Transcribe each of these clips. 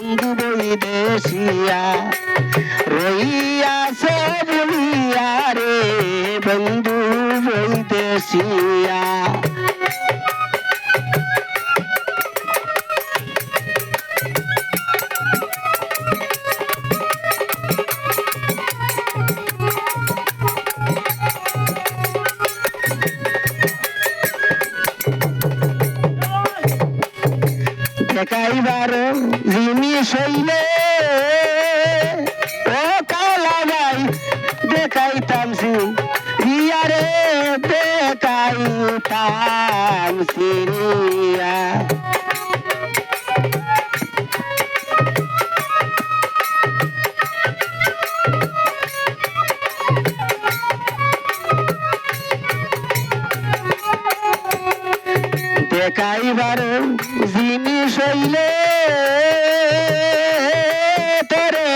বন্ধু বৈদেশিয়া রইয়াছে বলিয়া রে বন্ধু বৈদেশিয়া। দেখাইবার জিনিস হইলে ও কালাগাই দেখাইতাম সি রিয়ারে দেখাইতাম সিরিয়া দেখাইবার জিনিস হইলে তোরে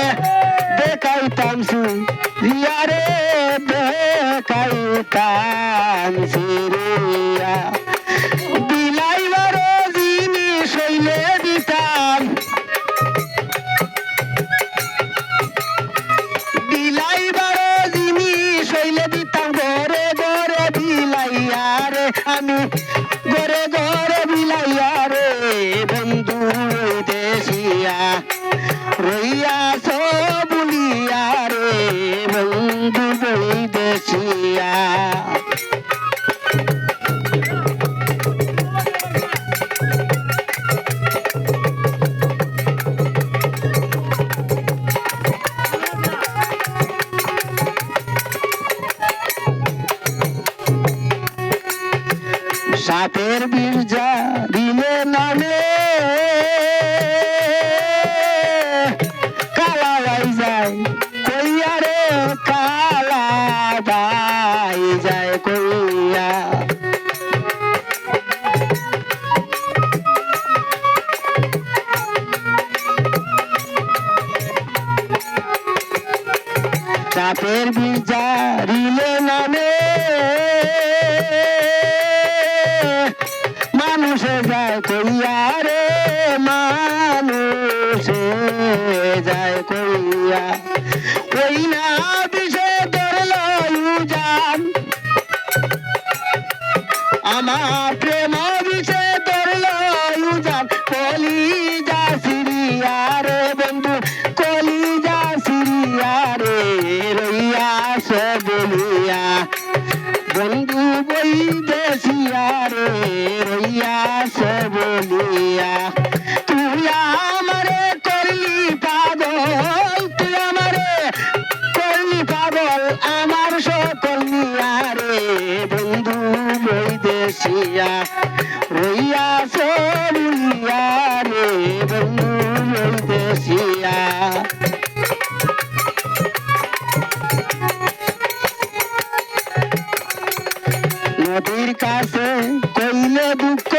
দেখাইতাম সিরিয়ারে দেখাইতাম সিরিয়া বিলাইবার জিনিস আমি। সাপের বীরজা দিলে নামে কালা বাই যায় কইয়া রে কালা বাই যায়, কইয়া। চাপের বিচারিলে নামে কইয়া রে মানুষে যায় কইয়া। কই না বিষে ধরল যান। আমার পাগল আমার সকল নিয়া রে বন্ধু বই দেশিয়া। রইয়া সে বলিয়া রে বন্ধু বই দেশিয়া। নদীর কাছে কইলে দুঃখ